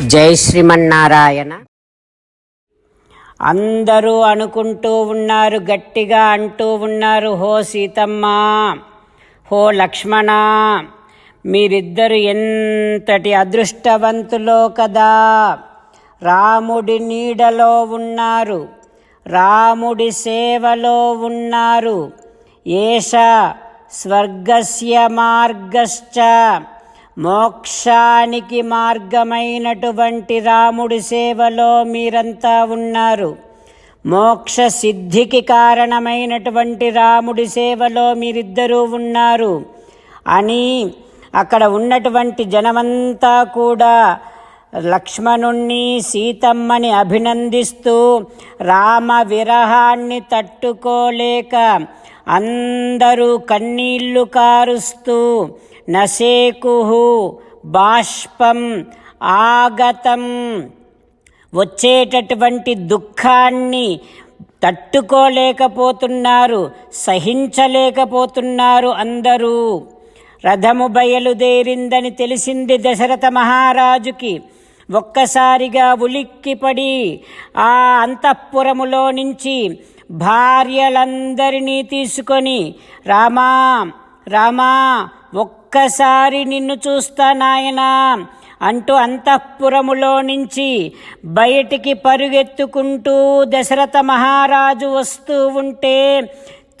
జై శ్రీమన్నారాయణ. అందరూ అనుకుంటూ ఉన్నారు గట్టిగా అంటూ ఉన్నారు హో సీతమ్మ హో లక్ష్మణ మీరిద్దరు ఎంతటి అదృష్టవంతులో కదా? రాముడి నీడలో ఉన్నారు రాముడి సేవలో ఉన్నారు ఏష స్వర్గస్య మార్గశ్చ మోక్షానికి మార్గమైనటువంటి రాముడి సేవలో మీరంతా ఉన్నారు. మోక్ష సిద్ధికి కారణమైనటువంటి రాముడి సేవలో మీరిద్దరూ ఉన్నారు. అని అక్కడ ఉన్నటువంటి జనమంతా కూడా లక్ష్మణుణ్ణి సీతమ్మని అభినందిస్తూ రామ విరహాన్ని తట్టుకోలేక అందరూ కన్నీళ్ళు కారుస్తూ నసేకుహు బాష్పం ఆగతం. వచ్చేటటువంటి దుఃఖాన్ని తట్టుకోలేకపోతున్నారు సహించలేకపోతున్నారు అందరూ. రథము బయలుదేరిందని తెలిసింది దశరథ మహారాజుకి. ఒక్కసారిగా ఉలిక్కిపడి ఆ అంతఃపురములో నుంచి భార్యలందరినీ తీసుకొని రామా రామా ఒక్కసారి నిన్ను చూస్తా నాయనా అంటూ అంతఃపురములో నుంచి బయటికి పరుగెత్తుకుంటూ దశరథ మహారాజు వస్తూ ఉంటే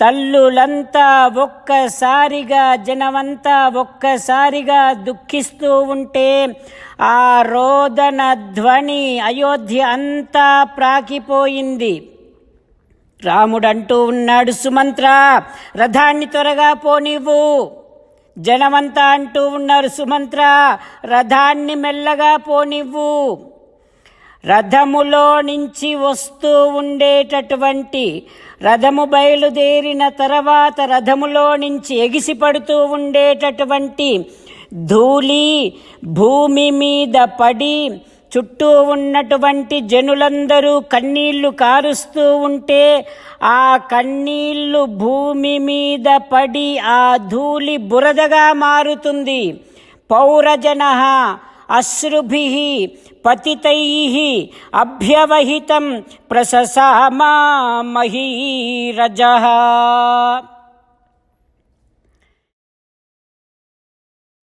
తల్లులంతా ఒక్కసారిగా జనమంతా ఒక్కసారిగా దుఃఖిస్తూ ఉంటే ఆ రోదన ధ్వని అయోధ్య అంతా ప్రాకిపోయింది. రాముడంటూ ఉన్నాడు సుమంత్ర రథాన్ని త్వరగా పోనివ్వు జనమంతా అంటూ ఉన్నారు సుమంత్ర రథాన్ని మెల్లగా పోనివ్వు. రథములో నుంచి వస్తూ ఉండేటటువంటి రథము బయలుదేరిన తర్వాత రథములో నుంచి ఎగిసిపడుతూ ఉండేటటువంటి ధూళి భూమి మీద పడి చుట్టూ ఉన్నటువంటి జనులందరూ కన్నీళ్ళు కారుస్తూ ఉంటే ఆ కన్నీళ్ళు భూమి మీద పడి ఆ ధూళి బురదగా మారుతుంది. పౌరజన అశ్రుభి పతితై అభ్యవహితం ప్రససామా మహీరజ